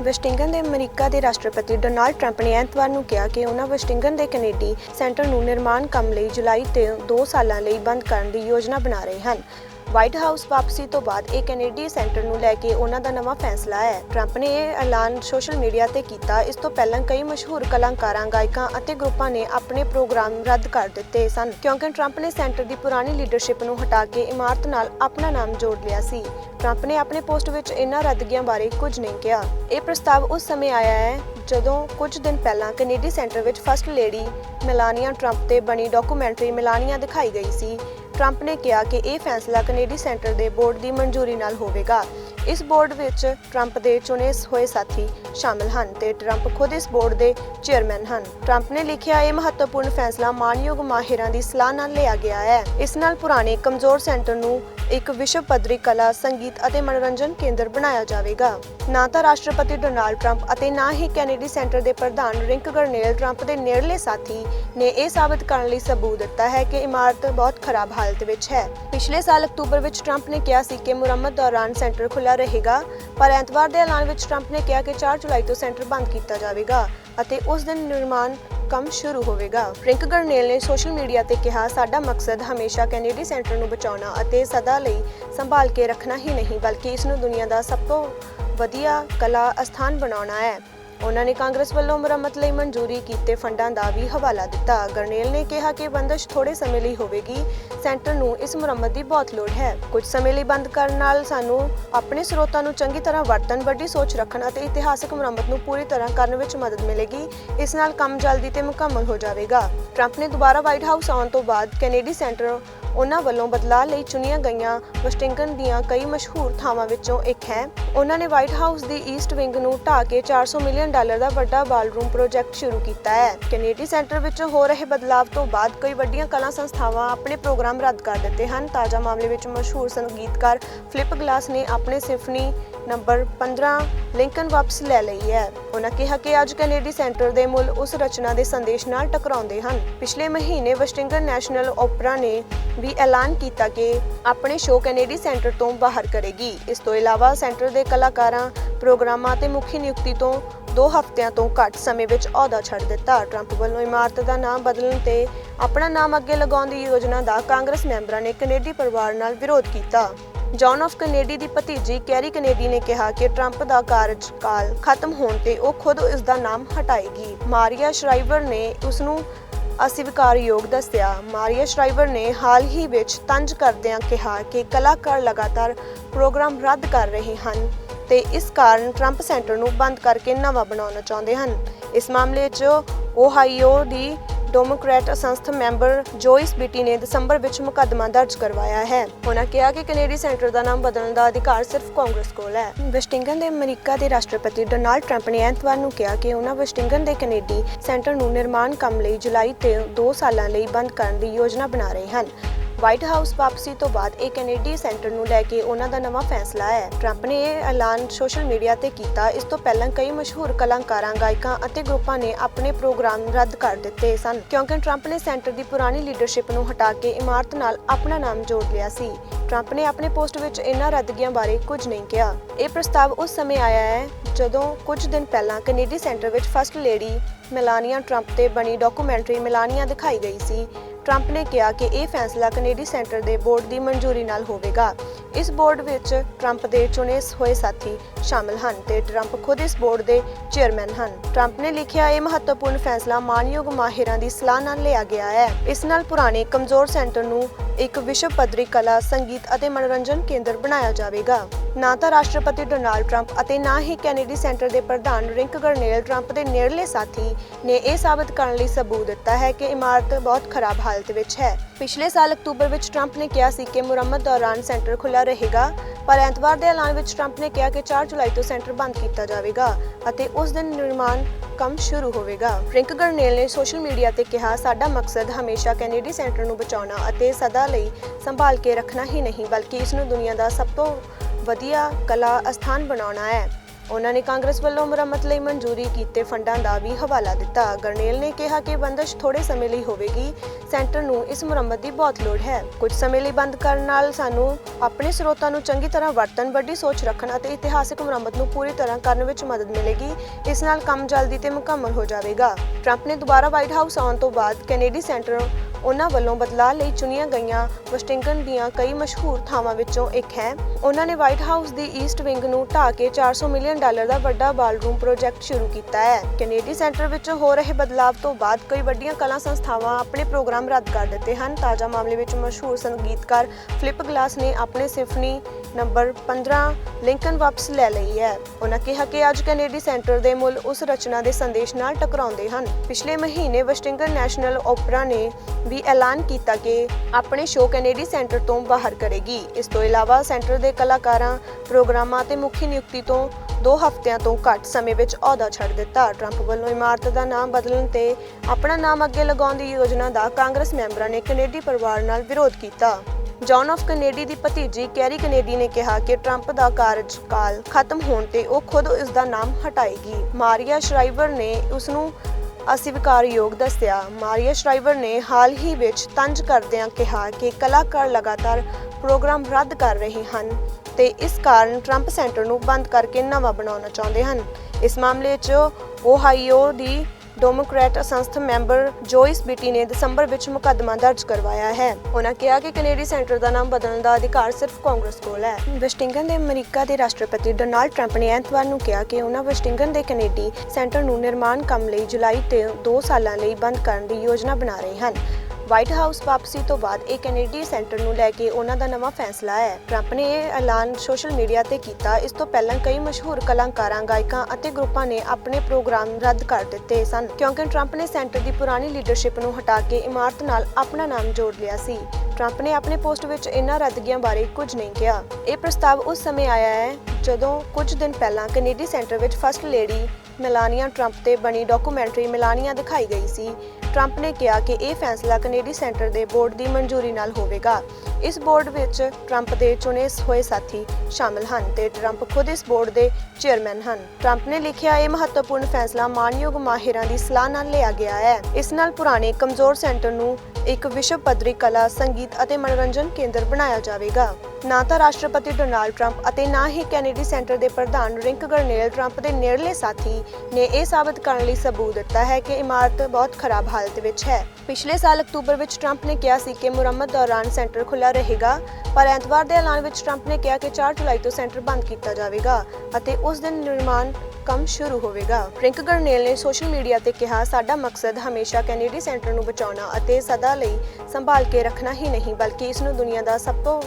ਵੈਸਟਿੰਗਨ ਦੇ ਅਮਰੀਕਾ ਦੇ ਰਾਸ਼ਟਰਪਤੀ ਡੋਨਾਲਡ ਟਰੰਪ ਨੇ ਐਤਵਾਰ ਨੂੰ ਕਿਹਾ ਕਿ ਉਹਨਾਂ ਵੈਸਟਿੰਗਨ ਦੇ ਕੈਨੇਡੀ ਸੈਂਟਰ ਨੂੰ ਨਿਰਮਾਣ ਕੰਮ ਲਈ ਜੁਲਾਈ ਤੇ 2 ਸਾਲਾਂ ਲਈ ਬੰਦ ਕਰਨ ਦੀ ਯੋਜਨਾ ਬਣਾ ਰਹੇ ਹਨ। ਵਾਈਟ ਹਾਊਸ ਵਾਪਸੀ ਤੋਂ ਬਾਅਦ ਇਹ ਕੈਨੇਡੀ ਸੈਂਟਰ ਨੂੰ ਲੈ ਕੇ ਉਹਨਾਂ ਦਾ ਨਵਾਂ ਫੈਸਲਾ ਹੈ। ਟਰੰਪ ਨੇ ਇਹ ਐਲਾਨ ਸੋਸ਼ਲ ਮੀਡੀਆ ਤੇ ਕੀਤਾ। ਇਸ ਤੋਂ ਪਹਿਲਾਂ ਕਈ ਮਸ਼ਹੂਰ ਕਲਾਕਾਰਾਂ, ਗਾਇਕਾਂ ਅਤੇ ਗਰੁੱਪਾਂ ਨੇ ਆਪਣੇ ਪ੍ਰੋਗਰਾਮ ਰੱਦ ਕਰ ਦਿੱਤੇ ਸਨ। ਕਿਉਂਕਿ ਟਰੰਪ ਨੇ ਸੈਂਟਰ ਦੀ ਪੁਰਾਣੀ ਲੀਡਰਸ਼ਿਪ ਨੂੰ ਹਟਾ ਕੇ ਇਮਾਰਤ ਨਾਲ ਆਪਣਾ ਨਾਮ ਜੋੜ ਲਿਆ ਸੀ। ਟਰੰਪ ਨੇ ਆਪਣੇ ਪੋਸਟ ਵਿੱਚ ਇਹਨਾਂ ਰੱਦਗੀਆਂ ਬਾਰੇ ਕੁਝ ਨਹੀਂ ਕਿਹਾ। ਇਹ ਪ੍ਰਸਤਾਵ ਉਸ ਸਮੇਂ ਆਇਆ ਹੈ ਜਦੋਂ ਕੁਝ ਦਿਨ ਪਹਿਲਾਂ ਕੈਨੇਡੀ ਸੈਂਟਰ ਵਿੱਚ ਫਸਟ ਲੇਡੀ ਮੈਲਾਨੀਆ ਟਰੰਪ ਤੇ ਬਣੀ ਡਾਕੂਮੈਂਟਰੀ ਮੈਲਾਨੀਆ ਦਿਖਾਈ ਗਈ ਸੀ। ਟਰੰਪ ਨੇ ਕਿਹਾ ਕਿ ਇਹ ਫੈਸਲਾ ਕੈਨੇਡੀ ਸੈਂਟਰ ਦੇ ਬੋਰਡ ਦੀ ਮਨਜ਼ੂਰੀ ਨਾਲ ਹੋਵੇਗਾ। ਇਸ ਬੋਰਡ ਵਿੱਚ ਟਰੰਪ ਦੇ ਚੁਣੇ ਹੋਏ ਸਾਥੀ ਸ਼ਾਮਲ ਹਨ ਤੇ ਟਰੰਪ ਖੁਦ ਇਸ ਬੋਰਡ ਦੇ ਚੇਅਰਮੈਨ ਹਨ। ਟਰੰਪ ਨੇ ਲਿਖਿਆ, ਇਹ ਮਹੱਤਵਪੂਰਨ ਫੈਸਲਾ ਮਾਨਯੋਗ ਮਾਹਿਰਾਂ ਦੀ ਸਲਾਹ ਨਾਲ ਲਿਆ ਗਿਆ ਹੈ। ਇਸ ਨਾਲ ਪੁਰਾਣੇ ਕਮਜ਼ੋਰ ਸੈਂਟਰ ਨੂੰ ਇੱਕ ਵਿਸ਼ਵ ਪੱਧਰੀ ਕਲਾ, ਸੰਗੀਤ ਅਤੇ ਮਨੋਰੰਜਨ ਕੇਂਦਰ ਬਣਾਇਆ ਜਾਵੇਗਾ। ਨਾ ਤਾਂ ਰਾਸ਼ਟਰਪਤੀ ਡੋਨਾਲਡ ਟਰੰਪ ਅਤੇ ਨਾ ਹੀ ਕੈਨੇਡੀ ਸੈਂਟਰ ਦੇ ਪ੍ਰਧਾਨ ਰਿੰਕ ਗਰਨੇਲ ਟਰੰਪ ਦੇ ਨੇੜਲੇ ਸਾਥੀ ਨੇ ਇਹ ਸਾਬਤ ਕਰਨ ਲਈ ਸਬੂਤ ਦਿੱਤਾ ਹੈ ਕਿ ਇਮਾਰਤ ਬਹੁਤ ਖਰਾਬ ਹਾਲਤ ਵਿੱਚ ਹੈ। ਪਿਛਲੇ ਸਾਲ ਅਕਤੂਬਰ ਵਿੱਚ ਟਰੰਪ ਨੇ ਕਿਹਾ ਸੀ ਕਿ ਮੁਰੰਮਤ ਦੌਰਾਨ ਸੈਂਟਰ ਖੁੱਲਾ ਰਹੇਗਾ, ਪਰ ਐਤਵਾਰ ਦੇ ਐਲਾਨ ਵਿੱਚ ਟਰੰਪ ਨੇ ਕਿਹਾ ਕਿ 4 ਜੁਲਾਈ ਤੋਂ ਸੈਂਟਰ ਬੰਦ ਕੀਤਾ ਜਾਵੇਗਾ ਅਤੇ ਉਸ ਦਿਨ ਨਿਰਮਾਣ ਕੰਮ ਸ਼ੁਰੂ ਹੋਵੇਗਾ। ਫ੍ਰਿੰਕ ਗਰਨੇਲ ਨੇ ਸੋਸ਼ਲ ਮੀਡੀਆ ਤੇ ਕਿਹਾ, ਸਾਡਾ ਮਕਸਦ ਹਮੇਸ਼ਾ ਕੈਨੇਡੀ ਸੈਂਟਰ ਨੂੰ ਬਚਾਉਣਾ ਅਤੇ ਸਦਾ ਲਈ ਸੰਭਾਲ ਕੇ ਰੱਖਣਾ ਹੀ ਨਹੀਂ, ਬਲਕਿ ਇਸ ਨੂੰ ਦੁਨੀਆ ਦਾ ਸਭ ਤੋਂ ਵਧੀਆ ਕਲਾ ਅਸਥਾਨ ਬਣਾਉਣਾ ਹੈ। ਉਹਨਾਂ ਨੇ ਕਾਂਗਰਸ ਵੱਲੋਂ ਮੁਰੰਮਤ ਲਈ ਮਨਜ਼ੂਰੀ ਕੀਤੇ ਫੰਡਾਂ ਦਾ ਵੀ ਹਵਾਲਾ ਦਿੱਤਾ। ਗਰਨੇਲ ਨੇ ਕਿਹਾ ਕਿ ਬੰਦਸ਼ ਥੋੜੇ ਸਮੇਂ ਲਈ ਹੋਵੇਗੀ। ਸੈਂਟਰ ਨੂੰ ਇਸ ਮੁਰੰਮਤ ਦੀ ਬਹੁਤ ਲੋੜ ਹੈ। ਕੁਝ ਸਮੇਂ ਲਈ ਬੰਦ ਕਰਨ ਨਾਲ ਸਾਨੂੰ ਆਪਣੇ ਸਰੋਤਾਂ ਨੂੰ ਚੰਗੀ ਤਰ੍ਹਾਂ ਵਰਤਣ, ਵੱਡੀ ਸੋਚ ਰੱਖਣ ਅਤੇ ਇਤਿਹਾਸਕ ਮੁਰੰਮਤ ਨੂੰ ਪੂਰੀ ਤਰ੍ਹਾਂ ਕਰਨ ਵਿੱਚ ਮਦਦ ਮਿਲੇਗੀ। ਇਸ ਨਾਲ ਕੰਮ ਜਲਦੀ ਤੇ ਮੁਕੰਮਲ ਹੋ ਜਾਵੇਗਾ। ਟਰੰਪ ਨੇ ਦੁਬਾਰਾ ਵਾਈਟ ਹਾਊਸ ਆਉਣ ਤੋਂ ਬਾਅਦ ਕੈਨੇਡੀ ਸੈਂਟਰ ਉਹਨਾਂ ਵੱਲੋਂ ਬਦਲਾਅ ਲਈ ਚੁਣੀਆਂ ਗਈਆਂ ਵਸ਼ਟਿੰਗਟਨ ਦੀਆਂ ਕਈ ਮਸ਼ਹੂਰ ਥਾਵਾਂ ਵਿੱਚੋਂ ਇੱਕ ਹੈ। ਉਹਨਾਂ ਨੇ ਵਾਈਟ ਹਾਊਸ ਦੀ ਈਸਟ ਵਿੰਗ ਨੂੰ ਢਾਹ ਕੇ 400 ਮਿਲੀਅਨ ਡਾਲਰ ਦਾ ਵੱਡਾ ਬਾਲਰੂਮ ਪ੍ਰੋਜੈਕਟ ਸ਼ੁਰੂ ਕੀਤਾ ਹੈ। ਕੈਨੇਡੀ ਸੈਂਟਰ ਵਿੱਚ ਹੋ ਰਹੇ ਬਦਲਾਅ ਤੋਂ ਬਾਅਦ ਕਈ ਵੱਡੀਆਂ ਕਲਾ ਸੰਸਥਾਵਾਂ ਆਪਣੇ ਪ੍ਰੋਗਰਾਮ ਰੱਦ ਕਰ ਦਿੱਤੇ ਹਨ। ਤਾਜ਼ਾ ਮਾਮਲੇ ਵਿੱਚ ਮਸ਼ਹੂਰ ਸੰਗੀਤਕਾਰ ਫਲਿਪ ਗਲਾਸ ਨੇ ਆਪਣੇ ਸਿਫਨੀ ਨੰਬਰ 15 ਲਿੰਕਨ ਵਾਪਸ ਲੈ ਲਈ ਹੈ। ਉਹਨਾਂ ਕਿਹਾ ਕਿ ਅੱਜ ਕੈਨੇਡੀ ਸੈਂਟਰ ਦੇ ਮੁੱਲ ਉਸ ਰਚਨਾ ਦੇ ਸੰਦੇਸ਼ ਨਾਲ ਟਕਰਾਉਂਦੇ ਹਨ। ਪਿਛਲੇ ਮਹੀਨੇ ਵਸ਼ਟਿੰਗਟਨ ਨੈਸ਼ਨਲ ਓਪਰਾ ਨੇ ਵੀ ਐਲਾਨ ਕੀਤਾ ਕਿ ਆਪਣੇ ਸ਼ੋਅ ਕੈਨੇਡੀ ਸੈਂਟਰ ਤੋਂ ਬਾਹਰ ਕਰੇਗੀ। ਇਸ ਤੋਂ ਇਲਾਵਾ ਸੈਂਟਰ ਦੇ ਕਲਾਕਾਰਾਂ, ਪ੍ਰੋਗਰਾਮਾਂ ਤੇ ਮੁਖੀ ਨਿਯੁਕਤੀ ਤੋਂ 2 ਹਫ਼ਤਿਆਂ ਤੋਂ ਘੱਟ ਸਮੇਂ ਵਿੱਚ ਅਹੁਦਾ ਛੱਡ ਦਿੱਤਾ। ਟਰੰਪ ਵੱਲੋਂ ਇਮਾਰਤ ਦਾ ਨਾਮ ਬਦਲਣ ਤੇ ਆਪਣਾ ਨਾਮ ਅੱਗੇ ਲਗਾਉਣ ਦੀ ਯੋਜਨਾ ਦਾ ਕਾਂਗਰਸ ਮੈਂਬਰਾਂ ਨੇ ਕੈਨੇਡੀ ਪਰਿਵਾਰ ਨਾਲ ਵਿਰੋਧ ਕੀਤਾ। ਜੌਨ ਆਫ ਕੈਨੇਡੀ ਦੀ ਭਤੀਜੀ ਕੈਰੀ ਕੈਨੇਡੀ ਨੇ ਕਿਹਾ ਕਿ ਟਰੰਪ ਦਾ ਕਾਰਜਕਾਲ ਖਤਮ ਹੋਣ ਤੇ ਉਹ ਖੁਦ ਇਸ ਦਾ ਨਾਮ ਹਟਾਏਗੀ। ਮਾਰੀਆ ਸ਼ਰਾਈਵਰ ਨੇ ਉਸ ਨੂੰ ਅਸਵੀਕਾਰਯੋਗ ਦੱਸਿਆ। ਮਾਰੀਆ ਸ਼ਰਾਈਵਰ ਨੇ ਹਾਲ ਹੀ ਵਿੱਚ ਤੰਜ ਕਰਦਿਆਂ ਕਿਹਾ ਕਿ ਕਲਾਕਾਰ ਲਗਾਤਾਰ ਪ੍ਰੋਗਰਾਮ ਰੱਦ ਕਰ ਰਹੇ ਹਨ ਤੇ ਇਸ ਕਾਰਨ ਟਰੰਪ ਸੈਂਟਰ ਨੂੰ ਬੰਦ ਕਰਕੇ ਨਵਾਂ ਬਣਾਉਣਾ ਚਾਹੁੰਦੇ ਹਨ। ਇਸ ਮਾਮਲੇ 'ਚ ਓਹਾਈਓ ਦੀ ਡੈਮੋਕ੍ਰੈਟ ਸੰਸਥਾ ਮੈਂਬਰ ਜੋਇਸ ਬੀਟੀ ਨੇ ਦਸੰਬਰ ਵਿੱਚ ਮੁਕੱਦਮਾ ਦਰਜ ਕਰਵਾਇਆ ਹੈ। ਉਹਨਾਂ ਕਿਹਾ ਕਿ ਕੈਨੇਡੀ ਸੈਂਟਰ ਦਾ ਨਾਮ ਬਦਲਣ ਦਾ ਅਧਿਕਾਰ ਸਿਰਫ ਕਾਂਗਰਸ ਕੋਲ ਹੈ। ਵੈਸਟਿੰਗਨ ਦੇ ਅਮਰੀਕਾ ਦੇ ਰਾਸ਼ਟਰਪਤੀ ਡੋਨਾਲਡ ਟਰੰਪ ਨੇ ਐਤਵਾਰ ਨੂੰ ਕਿਹਾ ਕਿ ਉਹਨਾਂ ਵੈਸਟਿੰਗਨ ਦੇ ਕੈਨੇਡੀ ਸੈਂਟਰ ਨੂੰ ਨਿਰਮਾਣ ਕੰਮ ਲਈ ਜੁਲਾਈ ਤੇ 2 ਸਾਲਾਂ ਲਈ ਬੰਦ ਕਰਨ ਦੀ ਯੋਜਨਾ ਬਣਾ ਰਹੇ ਹਨ। ਵਾਈਟ ਹਾਊਸ ਵਾਪਸੀ ਤੋਂ ਬਾਅਦ ਇਹ ਕੈਨੇਡੀ ਸੈਂਟਰ ਨੂੰ ਲੈ ਕੇ ਉਹਨਾਂ ਦਾ ਨਵਾਂ ਫੈਸਲਾ ਹੈ। ਟਰੰਪ ਨੇ ਇਹ ਐਲਾਨ ਸੋਸ਼ਲ ਮੀਡੀਆ ਤੇ ਕੀਤਾ। ਇਸ ਤੋਂ ਪਹਿਲਾਂ ਕਈ ਮਸ਼ਹੂਰ ਕਲਾਕਾਰਾਂ, ਗਾਇਕਾਂ ਅਤੇ ਗਰੁੱਪਾਂ ਨੇ ਆਪਣੇ ਪ੍ਰੋਗਰਾਮ ਰੱਦ ਕਰ ਦਿੱਤੇ ਸਨ। ਕਿਉਂਕਿ ਟਰੰਪ ਨੇ ਸੈਂਟਰ ਦੀ ਪੁਰਾਣੀ ਲੀਡਰਸ਼ਿਪ ਨੂੰ ਹਟਾ ਕੇ ਇਮਾਰਤ ਨਾਲ ਆਪਣਾ ਨਾਮ ਜੋੜ ਲਿਆ ਸੀ। ਟਰੰਪ ਨੇ ਆਪਣੇ ਪੋਸਟ ਵਿੱਚ ਇਹਨਾਂ ਰੱਦਗੀਆਂ ਬਾਰੇ ਕੁਝ ਨਹੀਂ ਕਿਹਾ। ਇਹ ਪ੍ਰਸਤਾਵ ਉਸ ਸਮੇਂ ਆਇਆ ਹੈ ਜਦੋਂ ਕੁਝ ਦਿਨ ਪਹਿਲਾਂ ਕੈਨੇਡੀ ਸੈਂਟਰ ਵਿੱਚ ਫਸਟ ਲੇਡੀ ਮੈਲਾਨੀਆ ਟਰੰਪ ਤੇ ਬਣੀ ਡਾਕੂਮੈਂਟਰੀ ਮੈਲਾਨੀਆ ਦਿਖਾਈ ਗਈ ਸੀ। ਟਰੰਪ ਨੇ ਕਿਹਾ ਕਿ ਇਹ ਫੈਸਲਾ ਕੈਨੇਡੀ ਸੈਂਟਰ ਦੇ ਬੋਰਡ ਦੀ ਮਨਜ਼ੂਰੀ ਨਾਲ ਹੋਵੇਗਾ। ਇਸ ਬੋਰਡ ਵਿੱਚ ਟਰੰਪ ਦੇ ਚੁਣੇ ਹੋਏ ਸਾਥੀ ਸ਼ਾਮਲ ਹਨ ਤੇ ਟਰੰਪ ਖੁਦ ਇਸ ਬੋਰਡ ਦੇ ਚੇਅਰਮੈਨ ਹਨ। ਟਰੰਪ ਨੇ ਲਿਖਿਆ, ਇਹ ਮਹੱਤਵਪੂਰਨ ਫੈਸਲਾ ਮਾਨਯੋਗ ਮਾਹਿਰਾਂ ਦੀ ਸਲਾਹ ਨਾਲ ਲਿਆ ਗਿਆ ਹੈ। ਇਸ ਨਾਲ ਪੁਰਾਣੇ ਕਮਜ਼ੋਰ ਸੈਂਟਰ ਨੂੰ ਇੱਕ ਵਿਸ਼ਵ ਪੱਧਰੀ ਕਲਾ, ਸੰਗੀਤ ਅਤੇ ਮਨੋਰੰਜਨ ਕੇਂਦਰ ਬਣਾਇਆ ਜਾਵੇਗਾ। ਨਾ ਤਾਂ ਰਾਸ਼ਟਰਪਤੀ ਡੋਨਾਲਡ ਟਰੰਪ ਅਤੇ ਨਾ ਹੀ ਕੈਨੇਡੀ ਸੈਂਟਰ ਦੇ ਪ੍ਰਧਾਨ ਰਿੰਕ ਗਰਨੇਲ ਟਰੰਪ ਦੇ ਨੇੜਲੇ ਸਾਥੀ ਨੇ ਇਹ ਸਾਬਤ ਕਰਨ ਲਈ ਸਬੂਤ ਦਿੱਤਾ ਹੈ ਕਿ ਇਮਾਰਤ ਬਹੁਤ ਖਰਾਬ ਹਾਲਤ ਵਿੱਚ ਹੈ। ਪਿਛਲੇ ਸਾਲ ਅਕਤੂਬਰ ਵਿੱਚ ਟਰੰਪ ਨੇ ਕਿਹਾ ਸੀ ਕਿ ਮੁਰੰਮਤ ਦੌਰਾਨ ਸੈਂਟਰ ਖੁੱਲਾ ਰਹੇਗਾ, ਪਰ ਐਤਵਾਰ ਦੇ ਐਲਾਨ ਵਿੱਚ ਟਰੰਪ ਨੇ ਕਿਹਾ ਕਿ 4 ਜੁਲਾਈ ਤੋਂ ਸੈਂਟਰ ਬੰਦ ਕੀਤਾ ਜਾਵੇਗਾ ਅਤੇ ਉਸ ਦਿਨ ਨਿਰਮਾਣ ਕੰਮ ਸ਼ੁਰੂ ਹੋਵੇਗਾ। ਰਿੰਕ ਗਰਨੇਲ ਨੇ ਸੋਸ਼ਲ ਮੀਡੀਆ ਤੇ ਕਿਹਾ, ਸਾਡਾ ਮਕਸਦ ਹਮੇਸ਼ਾ ਕੈਨੇਡੀ ਸੈਂਟਰ ਨੂੰ ਬਚਾਉਣਾ ਅਤੇ ਸਦਾ ਲਈ ਸੰਭਾਲ ਕੇ ਰੱਖਣਾ ਹੀ ਨਹੀਂ, ਬਲਕਿ ਇਸ ਨੂੰ ਦੁਨੀਆ ਦਾ ਸਭ ਤੋਂ ਵਧੀਆ ਕਲਾ ਅਸਥਾਨ ਬਣਾਉਣਾ ਹੈ। ਉਹਨਾਂ ਨੇ ਕਾਂਗਰਸ ਵੱਲੋਂ ਮੁਰੰਮਤ ਲਈ ਮਨਜ਼ੂਰੀ ਕੀਤੇ ਫੰਡਾਂ ਦਾ ਵੀ ਹਵਾਲਾ ਦਿੱਤਾ। ਗਰਨੇਲ ਨੇ ਕਿਹਾ ਕਿ ਬੰਦਸ਼ ਥੋੜੇ ਸਮੇਂ ਲਈ ਹੋਵੇਗੀ। ਸੈਂਟਰ ਨੂੰ ਇਸ ਮੁਰੰਮਤ ਦੀ ਬਹੁਤ ਲੋੜ ਹੈ। ਕੁਝ ਸਮੇਂ ਲਈ ਬੰਦ ਕਰਨ ਨਾਲ ਸਾਨੂੰ ਆਪਣੇ ਸਰੋਤਾਂ ਨੂੰ ਚੰਗੀ ਤਰ੍ਹਾਂ ਵਰਤਣ, ਵੱਡੀ ਸੋਚ ਰੱਖਣ ਅਤੇ ਇਤਿਹਾਸਿਕ ਮੁਰੰਮਤ ਨੂੰ ਪੂਰੀ ਤਰ੍ਹਾਂ ਕਰਨ ਵਿੱਚ ਮਦਦ ਮਿਲੇਗੀ। ਇਸ ਨਾਲ ਕੰਮ ਜਲਦੀ ਤੇ ਮੁਕੰਮਲ ਹੋ ਜਾਵੇਗਾ। ਟਰੰਪ ਨੇ ਦੁਬਾਰਾ ਵਾਈਟ ਹਾਊਸ ਆਉਣ ਤੋਂ ਬਾਅਦ ਕੈਨੇਡੀ ਸੈਂਟਰ ਉਹਨਾਂ ਵੱਲੋਂ ਬਦਲਾਅ ਲਈ ਚੁਣੀਆਂ ਗਈਆਂ ਵਾਸ਼ਿੰਗਟਨ ਦੀਆਂ ਕਈ ਮਸ਼ਹੂਰ ਥਾਵਾਂ ਵਿੱਚੋਂ ਇੱਕ ਹੈ। ਉਹਨਾਂ ਨੇ ਵਾਈਟ ਹਾਊਸ ਦੀ ਈਸਟ ਵਿੰਗ ਨੂੰ ਢਾਹ ਕੇ 400 ਮਿਲੀਅਨ ਡਾਲਰ ਦਾ ਵੱਡਾ ਬਾਲਰੂਮ ਪ੍ਰੋਜੈਕਟ ਸ਼ੁਰੂ ਕੀਤਾ ਹੈ। ਕੈਨੇਡੀ ਸੈਂਟਰ ਵਿੱਚ ਹੋ ਰਹੇ ਬਦਲਾਅ ਤੋਂ ਬਾਅਦ ਕਈ ਵੱਡੀਆਂ ਕਲਾ ਸੰਸਥਾਵਾਂ ਆਪਣੇ ਪ੍ਰੋਗਰਾਮ ਰੱਦ ਕਰ ਦਿੱਤੇ ਹਨ। ਤਾਜ਼ਾ ਮਾਮਲੇ ਵਿੱਚ ਮਸ਼ਹੂਰ ਸੰਗੀਤਕਾਰ ਫਲਿਪ ਗਲਾਸ ਨੇ ਆਪਣੇ ਸਿੰਫਨੀ ਨੰਬਰ 15 ਲਿੰਕਨ ਵਾਪਸ ਲੈ ਲਈ ਹੈ। ਉਹਨਾਂ ਕਿਹਾ ਕਿ ਅੱਜ ਕੈਨੇਡੀ ਸੈਂਟਰ ਦੇ ਮੁੱਲ ਉਸ ਰਚਨਾ ਦੇ ਸੰਦੇਸ਼ ਨਾਲ ਟਕਰਾਉਂਦੇ ਹਨ। ਪਿਛਲੇ ਮਹੀਨੇ ਵਾਸ਼ਿੰਗਟਨ ਨੈਸ਼ਨਲ ਓਪਰਾ ਨੇ ਵੀ ਐਲਾਨ ਕੀਤਾ ਕਿ ਆਪਣੇ ਸ਼ੋਅ ਕੈਨੇਡੀ ਸੈਂਟਰ ਤੋਂ ਬਾਹਰ ਕਰੇਗੀ। ਇਸ ਤੋਂ ਇਲਾਵਾ ਸੈਂਟਰ ਦੇ ਕਲਾਕਾਰਾਂ, ਪ੍ਰੋਗਰਾਮਾਂ ਤੇ ਮੁੱਖ ਨਿਯੁਕਤੀ ਤੋਂ ਦੋ ਹਫ਼ਤਿਆਂ ਤੋਂ ਘੱਟ ਸਮੇਂ ਵਿੱਚ ਅਹੁਦਾ ਛੱਡ ਦਿੱਤਾ। ਟਰੰਪ ਵੱਲੋਂ ਇਮਾਰਤ ਦਾ ਨਾਮ ਬਦਲਣ ਤੇ ਆਪਣਾ ਨਾਮ ਅੱਗੇ ਲਗਾਉਣ ਦੀ ਯੋਜਨਾ ਦਾ ਕਾਂਗਰਸ ਮੈਂਬਰਾਂ ਨੇ ਕੈਨੇਡੀ ਪਰਿਵਾਰ ਨਾਲ ਵਿਰੋਧ ਕੀਤਾ। ਜੌਨ ਆਫ ਕੈਨੇਡੀ ਦੀ ਭਤੀਜੀ ਕੈਰੀ ਕੈਨੇਡੀ ਨੇ ਕਿਹਾ ਕਿ ਟਰੰਪ ਦਾ ਕਾਰਜਕਾਲ ਖਤਮ ਹੋਣ ਤੇ ਉਹ ਖੁਦ ਇਸ ਦਾ ਨਾਮ ਹਟਾਏਗੀ। ਮਾਰੀਆ ਸ਼ਰਾਈਵਰ ਨੇ ਉਸ ਨੂੰ ਅਸਵੀਕਾਰਯੋਗ ਦੱਸਿਆ। ਮਾਰੀਆ ਸ਼ਰਾਈਵਰ ਨੇ ਹਾਲ ਹੀ ਵਿੱਚ ਤੰਜ ਕਰਦਿਆਂ ਕਿਹਾ ਕਿ ਕਲਾਕਾਰ ਲਗਾਤਾਰ ਪ੍ਰੋਗਰਾਮ ਰੱਦ ਕਰ ਰਹੇ ਹਨ ਤੇ ਇਸ ਕਾਰਨ ਟਰੰਪ ਸੈਂਟਰ ਨੂੰ ਬੰਦ ਕਰਕੇ ਨਵਾਂ ਬਣਾਉਣਾ ਚਾਹੁੰਦੇ ਹਨ। ਇਸ ਮਾਮਲੇ 'ਚ ਓਹਾਈਓ ਦੀ ਡੈਮੋਕ੍ਰੈਟ ਸੰਸਥਾ ਮੈਂਬਰ ਜੋਇਸ ਬੀਟੀ ਨੇ ਦਸੰਬਰ ਵਿੱਚ ਮੁਕੱਦਮਾ ਦਰਜ ਕਰਵਾਇਆ ਹੈ। ਉਹਨਾਂ ਕਿਹਾ ਕਿ ਕੈਨੇਡੀ ਸੈਂਟਰ ਦਾ ਨਾਮ ਬਦਲਣ ਦਾ ਅਧਿਕਾਰ ਸਿਰਫ ਕਾਂਗਰਸ ਕੋਲ ਹੈ। ਵੈਸਟਿੰਗਨ ਦੇ ਅਮਰੀਕਾ ਦੇ ਰਾਸ਼ਟਰਪਤੀ ਡੋਨਾਲਡ ਟਰੰਪ ਨੇ ਐਤਵਾਰ ਨੂੰ ਕਿਹਾ ਕਿ ਉਹਨਾਂ ਵੈਸਟਿੰਗਨ ਦੇ ਕੈਨੇਡੀ ਸੈਂਟਰ ਨੂੰ ਨਿਰਮਾਣ ਕੰਮ ਲਈ ਜੁਲਾਈ ਤੇ 2 ਸਾਲਾਂ ਲਈ ਬੰਦ ਕਰਨ ਦੀ ਯੋਜਨਾ ਬਣਾ ਰਹੇ ਹਨ। ਵਾਈਟ ਹਾਊਸ ਵਾਪਸੀ ਤੋਂ ਬਾਅਦ ਇਹ ਕੈਨੇਡੀ ਸੈਂਟਰ ਨੂੰ ਲੈ ਕੇ ਉਹਨਾਂ ਦਾ ਨਵਾਂ ਫੈਸਲਾ ਹੈ। ਟਰੰਪ ਨੇ ਇਹ ਐਲਾਨ ਸੋਸ਼ਲ ਮੀਡੀਆ ਤੇ ਕੀਤਾ। ਇਸ ਤੋਂ ਪਹਿਲਾਂ ਕਈ ਮਸ਼ਹੂਰ ਕਲਾਕਾਰਾਂ, ਗਾਇਕਾਂ ਅਤੇ ਗਰੁੱਪਾਂ ਨੇ ਆਪਣੇ ਪ੍ਰੋਗਰਾਮ ਰੱਦ ਕਰ ਦਿੱਤੇ ਸਨ, ਕਿਉਂਕਿ ਟਰੰਪ ਨੇ ਸੈਂਟਰ ਦੀ ਪੁਰਾਣੀ ਲੀਡਰਸ਼ਿਪ ਨੂੰ ਹਟਾ ਕੇ ਇਮਾਰਤ ਨਾਲ ਆਪਣਾ ਨਾਮ ਜੋੜ ਲਿਆ ਸੀ। ਟਰੰਪ ਨੇ ਆਪਣੇ ਪੋਸਟ ਵਿੱਚ ਇਹਨਾਂ ਰੱਦਗੀਆਂ ਬਾਰੇ ਕੁਝ ਨਹੀਂ ਕਿਹਾ। ਇਹ ਪ੍ਰਸਤਾਵ ਉਸ ਸਮੇਂ ਆਇਆ ਹੈ, ਜਦੋਂ ਕੁਝ ਦਿਨ ਪਹਿਲਾਂ ਕੈਨੇਡੀ ਸੈਂਟਰ ਵਿੱਚ ਫਸਟ ਲੇਡੀ ਮੈਲਾਨੀਆ ਟਰੰਪ ਤੇ ਬਣੀ ਡਾਕੂਮੈਂਟਰੀ ਮੈਲਾਨੀਆ ਦਿਖਾਈ ਗਈ ਸੀ। ਟਰੰਪ ਨੇ ਕਿਹਾ ਕਿ ਇਹ ਫੈਸਲਾ ਕੈਨੇਡੀ ਸੈਂਟਰ ਦੇ ਬੋਰਡ ਦੀ ਮਨਜ਼ੂਰੀ ਨਾਲ ਹੋਵੇਗਾ। ਇਸ ਬੋਰਡ ਵਿੱਚ ਟਰੰਪ ਦੇ ਚੁਣੇ ਹੋਏ ਸਾਥੀ ਸ਼ਾਮਲ ਹਨ ਤੇ ਟਰੰਪ ਖੁਦ ਇਸ ਬੋਰਡ ਦੇ ਚੇਅਰਮੈਨ ਹਨ। ਟਰੰਪ ਨੇ ਲਿਖਿਆ, ਇਹ ਮਹੱਤਵਪੂਰਨ ਫੈਸਲਾ ਮਾਨਯੋਗ ਮਾਹਿਰਾਂ ਦੀ ਸਲਾਹ ਨਾਲ ਲਿਆ ਗਿਆ ਹੈ। ਇਸ ਨਾਲ ਪੁਰਾਣੇ ਕਮਜ਼ੋਰ ਸੈਂਟਰ ਨੂੰ ਇੱਕ ਵਿਸ਼ਵ ਪੱਧਰੀ ਕਲਾ, ਸੰਗੀਤ ਅਤੇ ਮਨੋਰੰਜਨ ਕੇਂਦਰ ਬਣਾਇਆ ਜਾਵੇਗਾ। ਨਾ ਤਾਂ ਰਾਸ਼ਟਰਪਤੀ ਡੋਨਾਲਡ ਟਰੰਪ ਅਤੇ ਨਾ ਹੀ ਕੈਨੇਡੀ ਸੈਂਟਰ ਦੇ ਪ੍ਰਧਾਨ ਰਿੰਕ ਗਰਨੇਲ ਟਰੰਪ ਦੇ ਨੇੜਲੇ ਸਾਥੀ ਨੇ ਇਹ ਸਾਬਤ ਕਰਨ ਲਈ ਸਬੂਤ ਦਿੱਤਾ ਹੈ ਕਿ ਇਮਾਰਤ ਬਹੁਤ ਖਰਾਬ ਹਾਲਤ ਵਿੱਚ ਹੈ। ਪਿਛਲੇ ਸਾਲ ਅਕਤੂਬਰ ਵਿੱਚ ਟਰੰਪ ਨੇ ਕਿਹਾ ਸੀ ਕਿ ਮੁਰੰਮਤ ਦੌਰਾਨ ਸੈਂਟਰ ਖੁੱਲਾ ਰਹੇਗਾ, ਪਰ ਐਤਵਾਰ ਦੇ ਐਲਾਨ ਵਿੱਚ ਟਰੰਪ ਨੇ ਕਿਹਾ ਕਿ 4 ਜੁਲਾਈ ਤੋਂ ਸੈਂਟਰ ਬੰਦ ਕੀਤਾ ਜਾਵੇਗਾ ਅਤੇ ਉਸ ਦਿਨ ਨਿਰਮਾਣ ਕੰਮ ਸ਼ੁਰੂ ਹੋਵੇਗਾ। ਰਿੰਕ ਗਰਨੇਲ ਨੇ ਸੋਸ਼ਲ ਮੀਡੀਆ ਤੇ ਕਿਹਾ, ਸਾਡਾ ਮਕਸਦ ਹਮੇਸ਼ਾ ਕੈਨੇਡੀ ਸੈਂਟਰ ਨੂੰ ਬਚਾਉਣਾ ਅਤੇ ਸਦਾ ਲਈ ਸੰਭਾਲ ਕੇ ਰੱਖਣਾ ਹੀ ਨਹੀਂ, ਬਲਕਿ ਇਸ ਨੂੰ ਦੁਨੀਆ ਦਾ ਸਭ ਤੋਂ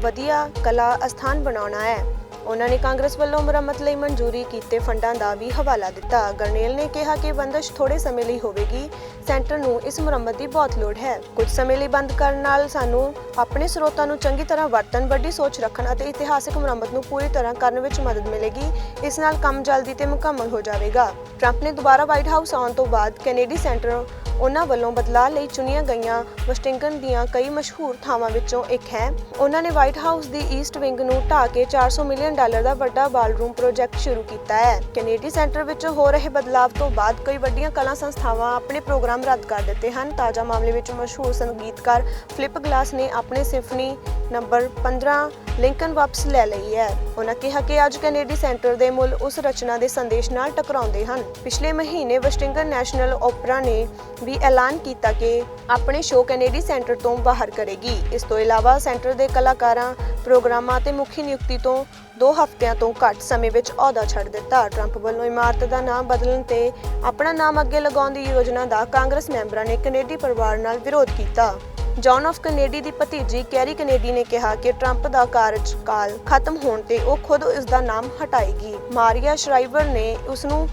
ਵਧੀਆ ਕਲਾ ਅਸਥਾਨ ਬਣਾਉਣਾ ਹੈ। ਉਹਨਾਂ ਨੇ ਕਾਂਗਰਸ ਵੱਲੋਂ ਮੁਰੰਮਤ ਲਈ ਮਨਜ਼ੂਰੀ ਕੀਤੇ ਫੰਡਾਂ ਦਾ ਵੀ ਹਵਾਲਾ ਦਿੱਤਾ। ਗਰਨੇਲ ਨੇ ਕਿਹਾ ਕਿ ਬੰਦਸ਼ ਥੋੜੇ ਸਮੇਂ ਲਈ ਹੋਵੇਗੀ। ਸੈਂਟਰ ਨੂੰ ਇਸ ਮੁਰੰਮਤ ਦੀ ਬਹੁਤ ਲੋੜ ਹੈ। ਕੁਝ ਸਮੇਂ ਲਈ ਬੰਦ ਕਰਨ ਨਾਲ ਸਾਨੂੰ ਆਪਣੇ ਸਰੋਤਾਂ ਨੂੰ ਚੰਗੀ ਤਰ੍ਹਾਂ ਵਰਤਣ, ਵੱਡੀ ਸੋਚ ਰੱਖਣ ਅਤੇ ਇਤਿਹਾਸਿਕ ਮੁਰੰਮਤ ਨੂੰ ਪੂਰੀ ਤਰ੍ਹਾਂ ਕਰਨ ਵਿੱਚ ਮਦਦ ਮਿਲੇਗੀ। ਇਸ ਨਾਲ ਕੰਮ ਜਲਦੀ ਤੇ ਮੁਕੰਮਲ ਹੋ ਜਾਵੇਗਾ। ਟਰੰਪ ਨੇ ਦੁਬਾਰਾ ਵਾਈਟ ਹਾਊਸ ਆਉਣ ਤੋਂ ਬਾਅਦ ਕੈਨੇਡੀ ਸੈਂਟਰ ਉਹਨਾਂ ਵੱਲੋਂ ਬਦਲਾਅ ਲਈ ਚੁਣੀਆਂ ਗਈਆਂ ਵਾਸ਼ਿੰਗਟਨ ਦੀਆਂ ਕਈ ਮਸ਼ਹੂਰ ਥਾਵਾਂ ਵਿੱਚੋਂ ਇੱਕ ਹੈ। ਉਹਨਾਂ ਨੇ ਵਾਈਟ ਹਾਊਸ ਦੀ ਈਸਟ ਵਿੰਗ ਨੂੰ ਢਾਹ ਕੇ 400 ਮਿਲੀਅਨ ਡਾਲਰ ਦਾ ਵੱਡਾ ਬਾਲਰੂਮ ਪ੍ਰੋਜੈਕਟ ਸ਼ੁਰੂ ਕੀਤਾ ਹੈ। ਕੈਨੇਡੀ ਸੈਂਟਰ ਵਿੱਚ ਹੋ ਰਹੇ ਬਦਲਾਅ ਤੋਂ ਬਾਅਦ ਕਈ ਵੱਡੀਆਂ ਕਲਾ ਸੰਸਥਾਵਾਂ ਆਪਣੇ ਪ੍ਰੋਗਰਾਮ ਰੱਦ ਕਰ ਦਿੱਤੇ ਹਨ। ਤਾਜ਼ਾ ਮਾਮਲੇ ਵਿੱਚ ਮਸ਼ਹੂਰ ਸੰਗੀਤਕਾਰ ਫਲਿਪ ਗਲਾਸ ਨੇ ਆਪਣੇ ਸਿਫਨੀ ਨੰਬਰ 15 ਲਿੰਕਨ ਵਾਪਸ ਲੈ ਲਈ ਹੈ। ਉਹਨਾਂ ਕਿਹਾ ਕਿ ਅੱਜ ਕੈਨੇਡੀ ਸੈਂਟਰ ਦੇ ਮੁੱਲ ਉਸ ਰਚਨਾ ਦੇ ਸੰਦੇਸ਼ ਨਾਲ ਟਕਰਾਉਂਦੇ ਹਨ। ਪਿਛਲੇ ਮਹੀਨੇ ਵਾਸ਼ਿੰਗਟਨ ਨੈਸ਼ਨਲ ਓਪਰਾ ਨੇ ਵੀ ਐਲਾਨ ਕੀਤਾ ਕਿ ਆਪਣੇ ਸ਼ੋਅ ਕੈਨੇਡੀ ਸੈਂਟਰ ਤੋਂ ਬਾਹਰ ਕਰੇਗੀ। ਇਸ ਤੋਂ ਇਲਾਵਾ ਸੈਂਟਰ ਦੇ ਕਲਾਕਾਰਾਂ, ਪ੍ਰੋਗਰਾਮਾਂ ਤੇ ਮੁਖੀ ਨਿਯੁਕਤੀ ਤੋਂ ਦੋ ਹਫ਼ਤਿਆਂ ਤੋਂ ਘੱਟ ਸਮੇਂ ਵਿੱਚ ਅਹੁਦਾ ਛੱਡ ਦਿੱਤਾ। ਟਰੰਪ ਵੱਲੋਂ ਇਮਾਰਤ ਦਾ ਨਾਮ ਬਦਲਣ ਤੇ ਆਪਣਾ ਨਾਮ ਅੱਗੇ ਲਗਾਉਣ ਦੀ ਯੋਜਨਾ ਦਾ ਕਾਂਗਰਸ ਮੈਂਬਰਾਂ ਨੇ ਕੈਨੇਡੀ ਪਰਿਵਾਰ ਨਾਲ ਵਿਰੋਧ ਕੀਤਾ। ਜੌਨ ਆਫ ਕੈਨੇਡੀ ਦੀ ਭਤੀਜੀ ਕੈਰੀ ਕੈਨੇਡੀ ਨੇ ਕਿਹਾ ਕਿ ਟਰੰਪ ਦਾ ਕਾਰਜਕਾਲ ਖਤਮ ਹੋਣ ਤੇ ਉਹ ਖੁਦ ਇਸ ਦਾ ਨਾਮ ਹਟਾਏਗੀ। ਮਾਰੀਆ ਸ਼ਰਾਈਵਰ ਨੇ ਉਸ ਨੂੰ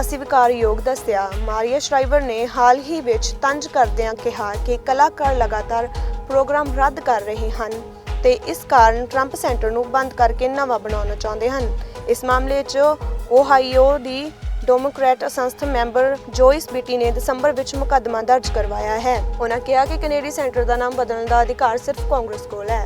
ਅਸਵੀਕਾਰਯੋਗ ਦੱਸਿਆ। ਮਾਰੀਆ ਸ਼ਰਾਈਵਰ ਨੇ ਹਾਲ ਹੀ ਵਿੱਚ ਤੰਜ ਕਰਦਿਆਂ ਕਿਹਾ ਕਿ ਕਲਾਕਾਰ ਲਗਾਤਾਰ ਪ੍ਰੋਗਰਾਮ ਰੱਦ ਕਰ ਰਹੇ ਹਨ ਤੇ ਇਸ ਕਾਰਨ ਟਰੰਪ ਸੈਂਟਰ ਨੂੰ ਬੰਦ ਕਰਕੇ ਨਵਾਂ ਬਣਾਉਣਾ ਚਾਹੁੰਦੇ ਹਨ। ਇਸ ਮਾਮਲੇ 'ਚ ਓਹਾਈਓ ਦੀ ਡੈਮੋਕ੍ਰੈਟ ਸੰਸਥਾ ਮੈਂਬਰ ਜੋਇਸ ਬੀਟੀ ਨੇ ਦਸੰਬਰ ਵਿੱਚ ਮੁਕੱਦਮਾ ਦਰਜ ਕਰਵਾਇਆ ਹੈ। ਉਹਨਾਂ ਕਿਹਾ ਕਿ ਕੈਨੇਡੀ ਸੈਂਟਰ ਦਾ ਨਾਮ ਬਦਲਣ ਦਾ ਅਧਿਕਾਰ ਸਿਰਫ ਕਾਂਗਰਸ ਕੋਲ ਹੈ।